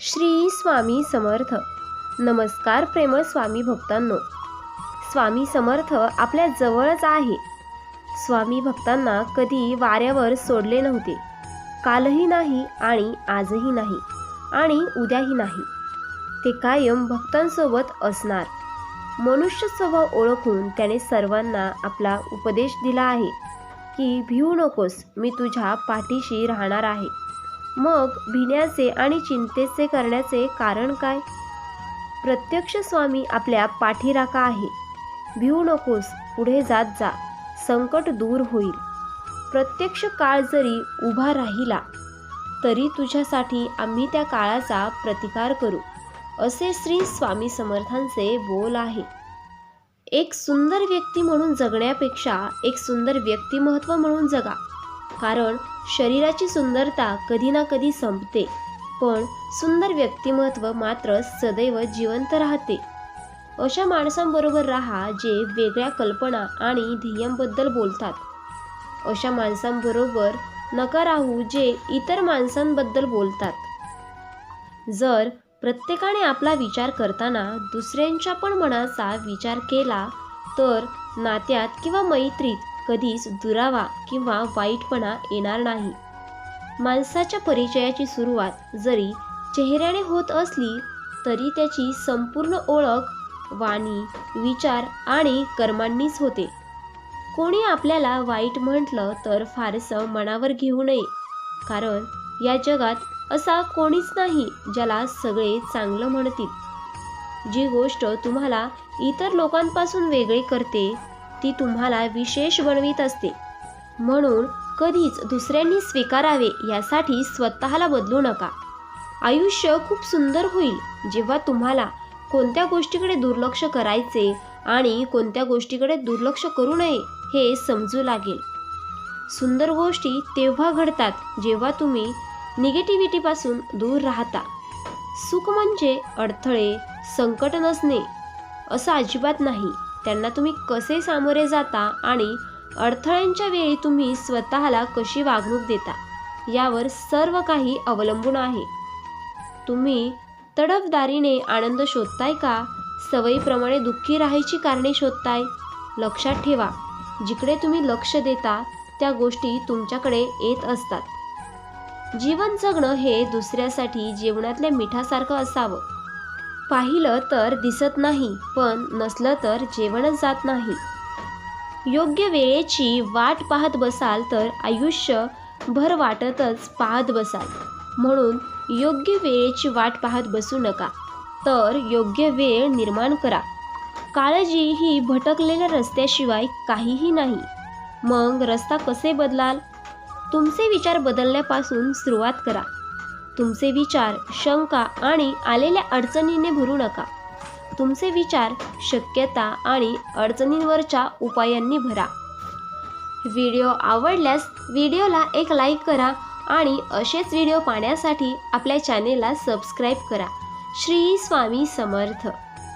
श्री स्वामी समर्थ. नमस्कार प्रेमळ स्वामी भक्तांनो. स्वामी समर्थ आपल्या जवळच आहे. स्वामी भक्तांना कधी वाऱ्यावर सोडले नव्हते. कालही नाही आणि आजही नाही आणि उद्याही नाही. ते कायम भक्तांसोबत असणार. मनुष्य स्वभाव ओळखून त्याने सर्वांना आपला उपदेश दिला आहे की भिवू नकोस मी तुझ्या पाठीशी राहणार आहे. मग भिण्याचे आणि चिंतेचे करण्याचे कारण काय? प्रत्यक्ष स्वामी आपल्या पाठीराखा आहे. भिवू नकोस पुढे जात जा. संकट दूर होईल. प्रत्यक्ष काळ जरी उभा राहिला तरी तुझ्यासाठी आम्ही त्या काळाचा प्रतिकार करू असे श्री स्वामी समर्थांचे बोल आहे. एक सुंदर व्यक्ती म्हणून जगण्यापेक्षा एक सुंदर व्यक्तिमत्व म्हणून जगा. कारण शरीराची सुंदरता कधी ना कधी संपते पण सुंदर व्यक्तिमत्व मात्र सदैव जिवंत राहते. अशा माणसांबरोबर राहा जे वेगळ्या कल्पना आणि ध्येयांबद्दल बोलतात. अशा माणसांबरोबर नका राहू जे इतर माणसांबद्दल बोलतात. जर प्रत्येकाने आपला विचार करताना दुसऱ्यांच्या पण मनाचा विचार केला तर नात्यात किंवा मैत्रीत कधीच दुरावा किंवा वाईटपणा येणार नाही. माणसाच्या परिचयाची सुरुवात जरी चेहऱ्याने होत असली तरी त्याची संपूर्ण ओळख वाणी विचार आणि कर्मांनीच होते. कोणी आपल्याला वाईट म्हटलं तर फारसं मनावर घेऊ नये कारण या जगात असा कोणीच नाही ज्याला सगळे चांगलं म्हणतील. जी गोष्ट तुम्हाला इतर लोकांपासून वेगळे करते ती तुम्हाला विशेष बनवीत असते. म्हणून कधीच दुसऱ्यांनी स्वीकारावे यासाठी स्वतःला बदलू नका. आयुष्य खूप सुंदर होईल जेव्हा तुम्हाला कोणत्या गोष्टीकडे दुर्लक्ष करायचे आणि कोणत्या गोष्टीकडे दुर्लक्ष करू नये हे समजू लागेल. सुंदर गोष्टी तेव्हा घडतात जेव्हा तुम्ही निगेटिव्हिटीपासून दूर राहता. सुख म्हणजे अडथळे संकट नसणे असं अजिबात नाही. त्यांना तुम्ही कसे सामोरे जाता आणि अडथळ्यांच्या वेळी तुम्ही स्वतःला कशी वागणूक देता यावर सर्व काही अवलंबून आहे. तुम्ही तडफदारीने आनंद शोधताय का? सवयीप्रमाणे दुःखी राहायची कारणे शोधताय? लक्षात ठेवा जिकडे तुम्ही लक्ष देता त्या गोष्टी तुमच्याकडे येत असतात. जीवन जगणं हे दुसऱ्यासाठी जेवणातल्या मिठासारखं असावं. पाहिलं तर दिसत नाही पण नसलं तर जेवणच जात नाही. योग्य वेळेची वाट पाहत बसाल तर आयुष्य भर वाटतच पाहत बसाल. म्हणून योग्य वेळेची वाट पाहत बसू नका. तर योग्य वेळ निर्माण करा. काळजी ही भटकलेल्या रस्त्याशिवाय काहीही नाही. मग रस्ता कसे बदलाल? तुमचे विचार बदलण्यापासून सुरुवात करा. तुमचे विचार शंका आणि आलेल्या अडचणीने भरू नका. तुमचे विचार शक्यता आणि अडचणींवरच्या उपायांनी भरा. व्हिडिओ आवडल्यास व्हिडिओला एक लाईक करा आणि असेच व्हिडिओ पाहण्यासाठी आपल्या चॅनेलला सबस्क्राईब करा. श्री स्वामी समर्थ.